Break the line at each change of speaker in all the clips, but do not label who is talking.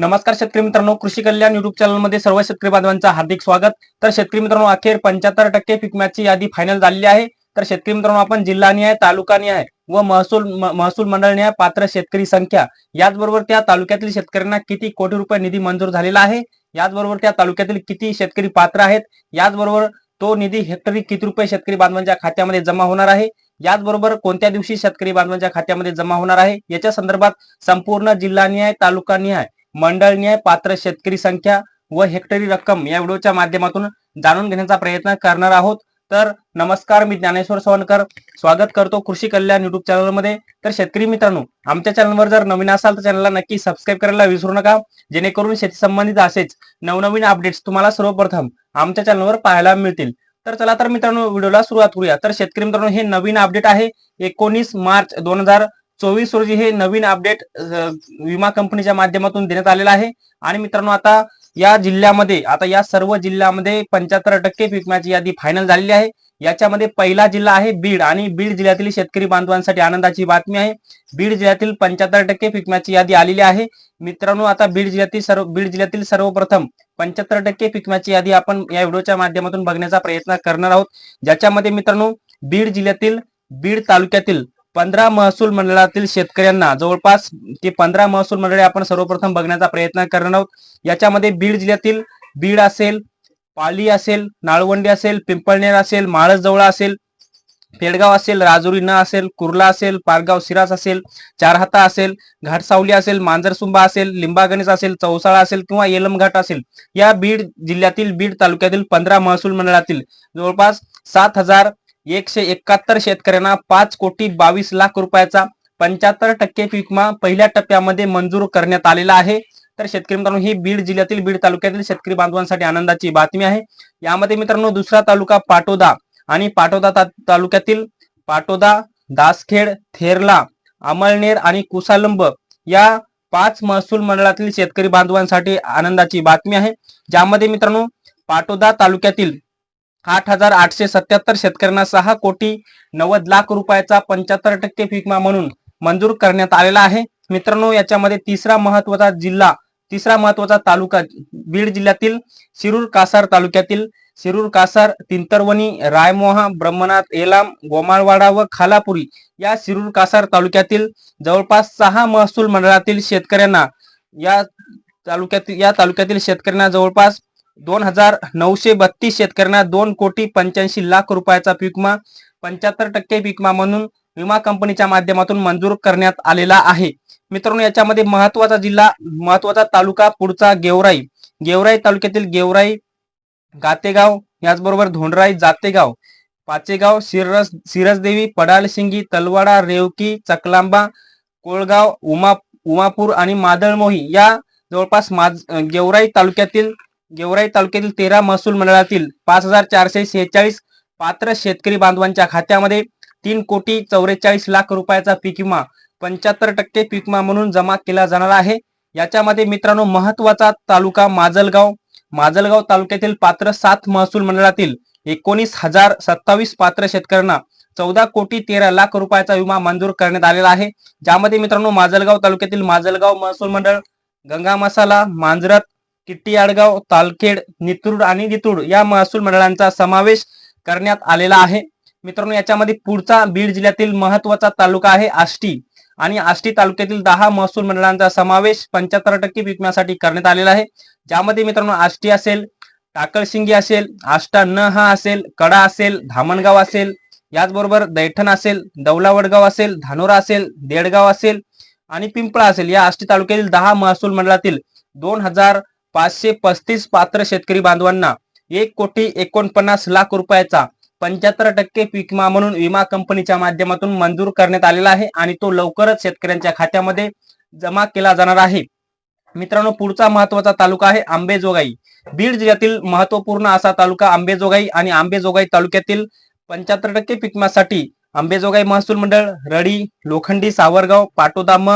नमस्कार शेतकरी मित्रांनो कृषी कल्याण युट्यूब चॅनलमध्ये सर्व शेतकरी बांधवांचं हार्दिक स्वागत. तर शेतकरी मित्रांनो अखेर पंच्याहत्तर टक्के पिकम्याची यादी फायनल झालेली आहे. तर शेतकरी मित्रांनो आपण जिल्हानिहाय आहे व महसूल महसूल मंडळ मंडळनिहाय पात्र शेतकरी संख्या. याचबरोबर त्या तालुक्यातील शेतकऱ्यांना किती कोटी रुपये निधी मंजूर झालेला आहे? याचबरोबर त्या तालुक्यातील किती शेतकरी पात्र आहेत? याचबरोबर तो निधी हेक्टरी किती रुपये शेतकरी बांधवांच्या खात्यामध्ये जमा होणार आहे? याचबरोबर कोणत्या दिवशी शेतकरी बांधवांच्या खात्यामध्ये जमा होणार आहे? याच्या संदर्भात संपूर्ण जिल्हानिहाय मंडळ मंडळनिहाय पात्र शेतकरी संख्या व हेक्टरी रक्कम या व्हिडिओच्या माध्यमातून जाणून घेण्याचा प्रयत्न करणार आहोत. तर नमस्कार मी ज्ञानेश्वर सोनकर. स्वागत करतो कृषी कल्याण युट्यूब चॅनलमध्ये तर शेतकरी मित्रांनो आमच्या चॅनलवर जर नवीन असाल तर चॅनलला नक्की सबस्क्राईब करायला विसरू नका. जेणेकरून शेती संबंधित असेच नवनवीन अपडेट्स तुम्हाला सर्वप्रथम आमच्या चॅनलवर पाहायला मिळतील. तर चला तर मित्रांनो व्हिडिओला सुरुवात करूया. तर शेतकरी मित्रांनो हे नवीन अपडेट आहे. एकोणीस मार्च दोन हजार चोवीस रोजी हे नवीन अपडेट विमा कंपनीच्या माध्यमातून देण्यात आलेलं आहे. आणि मित्रांनो आता या जिल्ह्यामध्ये आता या सर्व जिल्ह्यामध्ये पंच्याहत्तर टक्के पीक विम्याची यादी फायनल झालेली आहे. याच्यामध्ये पहिला जिल्हा आहे बीड आणि बीड जिल्ह्यातील शेतकरी बांधवांसाठी आनंदाची बातमी आहे. बीड जिल्ह्यातील पंच्याहत्तर टक्के पीक विम्याची यादी आलेली आहे. मित्रांनो आता बीड जिल्ह्यातील सर्व बीड जिल्ह्यातील सर्वप्रथम पंच्याहत्तर टक्के पीक विम्याची यादी आपण या व्हिडिओच्या माध्यमातून बघण्याचा प्रयत्न करणार आहोत. ज्याच्यामध्ये मित्रांनो बीड जिल्ह्यातील बीड तालुक्यातील पंधरा महसूल मंडळातील शेतकऱ्यांना जवळपास ते पंधरा महसूल मंडळे आपण सर्वप्रथम बघण्याचा प्रयत्न करणार आहोत. याच्यामध्ये बीड जिल्ह्यातील बीड असेल पाली असेल नाळवंडी असेल पिंपळनेर असेल माळसजवळ असेल पेडगाव असेल राजुरी न असेल कुर्ला असेल पारगाव सिरास असेल चारहाता असेल घाटसावली असेल मांजरसुंबा असेल लिंबागणेश असेल चौसाळा असेल किंवा येलमघाट असेल या बीड जिल्ह्यातील बीड तालुक्यातील पंधरा महसूल मंडळातील जवळपास सात हजार एकशे एकाहत्तर शेतकऱ्यांना पाच कोटी बावीस लाख रुपयाचा पंच्याहत्तर टक्के पीक विमा पहिल्या टप्प्यामध्ये मंजूर करण्यात आलेला आहे. तर शेतकरी मित्रांनो ही बीड जिल्ह्यातील बीड तालुक्यातील शेतकरी बांधवांसाठी आनंदाची बातमी आहे. यामध्ये मित्रांनो दुसरा तालुका पाटोदा आणि पाटोदा तालुक्यातील पाटोदा दासखेड थेरला अमळनेर आणि कुसालंब या पाच महसूल मंडळातील शेतकरी बांधवांसाठी आनंदाची बातमी आहे. ज्यामध्ये मित्रांनो पाटोदा तालुक्यातील आठ हजार आठशे सत्याहत्तर शेतकऱ्यांना सहा कोटी नव्वद लाख रुपयाचा पंच्याहत्तर टक्के पीक म्हणून मंजूर करण्यात आलेला आहे. मित्रांनो याच्यामध्ये तिसरा महत्त्वाचा जिल्हा तिसरा महत्त्वाचा तालुका बीड जिल्ह्यातील शिरूर कासार तालुक्यातील शिरूर कासार तिंतरवणी रायमोहा ब्रह्मनाथ एलाम गोमाळवाडा व खालापुरी या शिरूर कासार तालुक्यातील जवळपास सहा महसूल मंडळातील शेतकऱ्यांना या तालुक्यातील या तालुक्यातील शेतकऱ्यांना जवळपास दोन हजार नऊशे बत्तीस शेतकऱ्यांना दोन कोटी पंच्याऐंशी लाख रुपयाचा पीक विमा पंच्याहत्तर टक्के पीक विमा म्हणून विमा कंपनीच्या माध्यमातून मंजूर करण्यात आलेला आहे. मित्रांनो याच्यामध्ये महत्त्वाचा जिल्हा महत्त्वाचा तालुका पुढचा गेवराई. गेवराई तालुक्यातील गेवराई गातेगाव याचबरोबर धोंडराई जातेगाव पाचेगाव सिरस सिरसदेवी पडालशिंगी तलवाडा रेवकी चकलांबा कोळगाव उमा उमापूर आणि मादळमोही या जवळपास माज गेवराई तालुक्यातील गेवराई तालुक्यातील तेरा महसूल मंडळातील पाच हजार चारशे शेहेचाळीस पात्र शेतकरी बांधवांच्या खात्यामध्ये तीन कोटी चौवेचाळीस लाख रुपयाचा पीक विमा पंच्याहत्तर टक्के पीक विमा म्हणून जमा केला जाणार आहे. याच्यामध्ये मित्रांनो महत्त्वाचा तालुका माजलगाव. माजलगाव तालुक्यातील पात्र सात महसूल मंडळातील एकोणीस हजार सत्तावीस पात्र शेतकऱ्यांना चौदा कोटी तेरा लाख रुपयाचा विमा मंजूर करण्यात आलेला आहे. ज्यामध्ये मित्रांनो माजलगाव तालुक्यातील माजलगाव महसूल मंडळ गंगा मसाला मांजरत किट्टी आडगाव तालखेड नितुर्ड आणि नितुड या महसूल मंडळांचा समावेश करण्यात आलेला आहे. मित्रांनो याच्यामध्ये पुढचा बीड जिल्ह्यातील महत्त्वाचा तालुका आहे आष्टी. आणि आष्टी तालुक्यातील दहा महसूल मंडळांचा समावेश पंच्याहत्तर टक्के विकण्यासाठी करण्यात आलेला आहे. ज्यामध्ये मित्रांनो आष्टी असेल टाकळशिंगी असेल आष्टा न हा असेल कडा असेल धामणगाव असेल याचबरोबर दैठण असेल दौलावडगाव असेल धानोरा असेल देडगाव असेल आणि पिंपळा असेल. या आष्टी तालुक्यातील दहा महसूल मंडळातील दोन हजार पाचशे पस्तीस पात्र शेतकरी बांधवांना एक कोटी एकोणपन्नास लाख रुपयाचा पंच्याहत्तर टक्के पीक विमा म्हणून विमा कंपनीच्या माध्यमातून मंजूर करण्यात आलेला आहे आणि तो लवकरच शेतकऱ्यांच्या खात्यामध्ये जमा केला जाणार आहे. मित्रांनो पुढचा महत्त्वाचा तालुका आहे आंबेजोगाई. बीड जिल्ह्यातील महत्त्वपूर्ण असा तालुका आंबेजोगाई आणि आंबेजोगाई तालुक्यातील पंच्याहत्तर टक्के पिकमासाठी अंबेजोगाई आंबेजोगाई महसूल मंडळ रडी लोखंडी सावरगाव पाटोदाम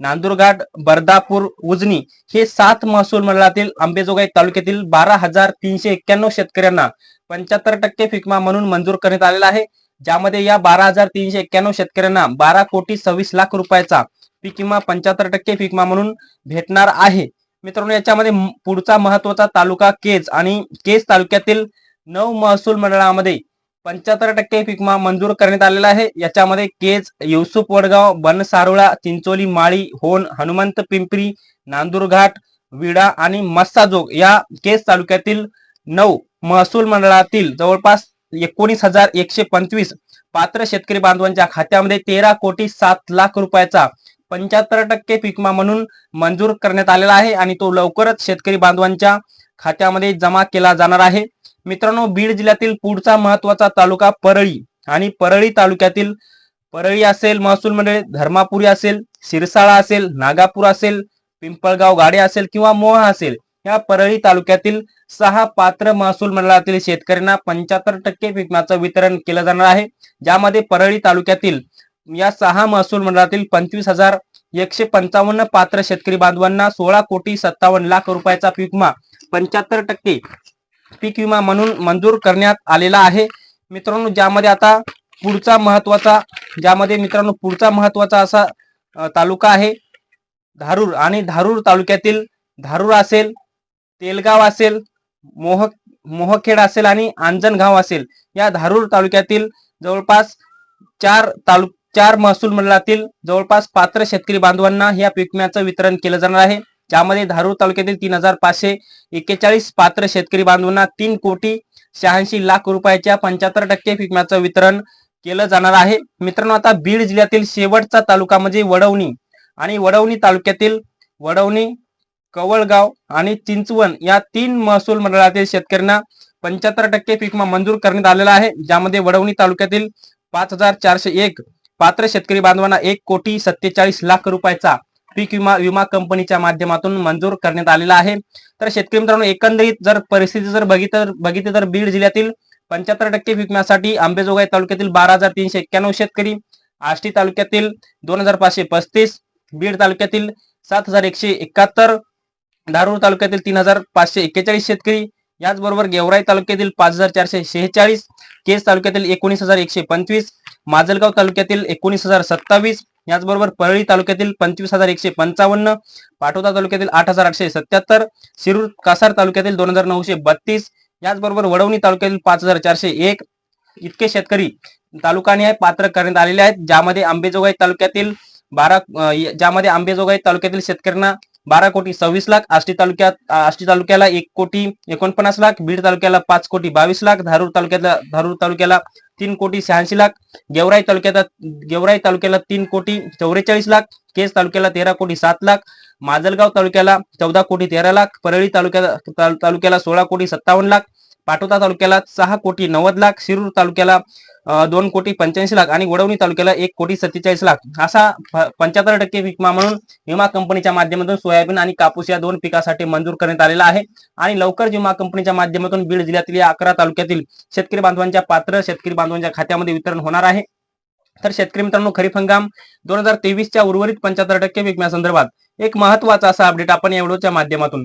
नांदुरघाट बर्दापूर उजनी हे सात महसूल मंडळातील आंबेजोगाई तालुक्यातील बारा हजार तीनशे एक्क्याण्णव शेतकऱ्यांना पंच्याहत्तर टक्के फिकमा म्हणून मंजूर करण्यात आलेला आहे. ज्यामध्ये या बारा हजार तीनशे एक्क्याण्णव शेतकऱ्यांना बारा कोटी सव्वीस लाख रुपयाचा पीक विमा पंच्याहत्तर टक्के पीक विमा म्हणून भेटणार आहे. मित्रांनो याच्यामध्ये पुढचा महत्त्वाचा तालुका केज आणि केज तालुक्यातील नऊ महसूल मंडळामध्ये पंच्याहत्तर टक्के पिकमा मंजूर करण्यात आलेला आहे. याच्यामध्ये केज युसुफ वडगाव बनसारोळा चिंचोली माळी होन हनुमंत पिंपरी नांदूरघाट विडा आणि मस्साजोग या केज तालुक्यातील नऊ महसूल मंडळातील जवळपास एकोणीस हजार एकशे पंचवीस पात्र शेतकरी बांधवांच्या खात्यामध्ये तेरा कोटी सात लाख रुपयाचा पंच्याहत्तर टक्के पिकमा म्हणून मंजूर करण्यात आलेला आहे आणि तो लवकरच शेतकरी बांधवांच्या खात्यामध्ये जमा केला जाणार आहे. मित्रांनो बीड जिल्ह्यातील पुढचा महत्त्वाचा तालुका परळी आणि परळी तालुक्यातील परळी असेल महसूल मंडळ धर्मापुरी असेल शिरसाळा असेल नागापूर असेल पिंपळगाव गाडे असेल किंवा मोहा असेल या परळी तालुक्यातील सहा पात्र महसूल मंडळातील शेतकऱ्यांना पंच्याहत्तर टक्के विकण्याचं वितरण केलं जाणार आहे. ज्यामध्ये परळी तालुक्यातील या सहा महसूल मंडळातील पंचवीस हजार एकशे पंचावन्न पात्र शेतकरी बांधवांना सोळा कोटी सत्तावन्न लाख रुपयाचा पीक पंच्याहत्तर टक्के पीक विमा म्हणून मंजूर करण्यात आलेला आहे. मित्रांनो ज्यामध्ये आता पुढचा महत्त्वाचा ज्यामध्ये मित्रांनो पुढचा महत्त्वाचा असा तालुका आहे धारूर. आणि धारूर तालुक्यातील धारूर असेल तेलगाव असेल मोह मोहखेड असेल आणि आंजणगाव असेल या धारूर तालुक्यातील जवळपास चार तालु चार महसूल मंडळातील जवळपास पात्र शेतकरी बांधवांना या पीक विम्याचं वितरण केलं जाणार आहे. ज्यामध्ये धारूर तालुक्यातील तीन हजार पाचशे एक्केचाळीस पात्र शेतकरी बांधवांना तीन कोटी शहाऐंशी लाख रुपयाच्या पंच्याहत्तर टक्के पीक विम्याचं वितरण केलं जाणार आहे. मित्रांनो आता बीड जिल्ह्यातील शेवटचा तालुका म्हणजे वडवणी आणि वडवणी तालुक्यातील वडवणी कवळगाव आणि चिंचवण या तीन महसूल मंडळातील शेतकऱ्यांना पंच्याहत्तर टक्के पीक विमा मंजूर करण्यात आलेला आहे. ज्यामध्ये वडवणी तालुक्यातील पाच हजार चारशे एक पात्र शेतकरी बांधवांना एक कोटी सत्तेचाळीस लाख रुपयाचा पीक विमा विमा कंपनीच्या माध्यमातून मंजूर करण्यात आलेला आहे. तर शेतकरी मित्रांनो एकंदरीत जर परिस्थिती जर बघितलं बघितली तर बीड जिल्ह्यातील पंच्याहत्तर टक्के पीक विम्यासाठी आंबेजोगाई तालुक्यातील बारा हजार तीनशे एक्क्याण्णव शेतकरी आष्टी तालुक्यातील दोन हजार पाचशे पस्तीस बीड तालुक्यातील सात हजार एकशे एकाहत्तर धारूर तालुक्यातील तीन हजार पाचशे एक्केचाळीस शेतकरी याचबरोबर गेवराई तालुक्यातील पाच हजार चारशे शेहेचाळीस केज तालुक्यातील एकोणीस हजार एकशे पंचवीस माजलगाव तालुक्यातील एकोणीस हजार सत्तावीस याचबरोबर परळी तालुक्यातील पंचवीस हजार एकशे पंचावन्न पाटोदा तालुक्यातील आठ हजार आठशे सत्याहत्तर शिरूर कासार तालुक्यातील दोन हजार नऊशे बत्तीस याचबरोबर वडवणी तालुक्यातील पाच हजार चारशे एक. इतके शेतकरी तालुकाने पात्र करण्यात आलेले आहेत ज्यामध्ये आंबेजोगाई तालुक्यातील बारा ज्यामध्ये आंबेजोगाई तालुक्यातील शेतकऱ्यांना बारा कोटी सव्वीस लाख आष्टी तालुक्यात आष्टी तालुक्याला एक कोटी एकोणपन्नास लाख बीड तालुक्याला पाच कोटी बावीस लाख धारूर तालुक्याला धारूर तालुक्याला तीन कोटी शहाऐंशी लाख गेवराई तालुक्याला गेवराई तालुक्याला तीन कोटी चौवेचाळीस लाख केस तालुक्याला तेरा कोटी सात लाख माजलगाव तालुक्याला चौदा कोटी तेरा लाख परळी तालुक्याला तालुक्याला सोळा कोटी सत्तावन्न लाख पाटोदा तालुक्याला सहा कोटी नव्वद लाख शिरूर तालुक्याला दोन कोटी पंच्याऐंशी लाख आणि वडवणी तालुक्याला एक कोटी सत्तेचाळीस लाख. असा पंच्याहत्तर टक्के विमा म्हणून विमा कंपनीच्या माध्यमातून सोयाबीन आणि कापूस या दोन पिकासाठी मंजूर करण्यात आलेला आहे. आणि लवकर विमा कंपनीच्या माध्यमातून बीड जिल्ह्यातील या अकरा तालुक्यातील शेतकरी बांधवांच्या पात्र शेतकरी बांधवांच्या खात्यामध्ये वितरण होणार आहे. तर शेतकरी मित्रांनो खरीप हंगाम दोन हजार तेवीसच्या उर्वरित पंच्याहत्तर टक्के विम्यासंदर्भात एक महत्त्वाचा असा अपडेट आपण या व्हिडिओच्या माध्यमातून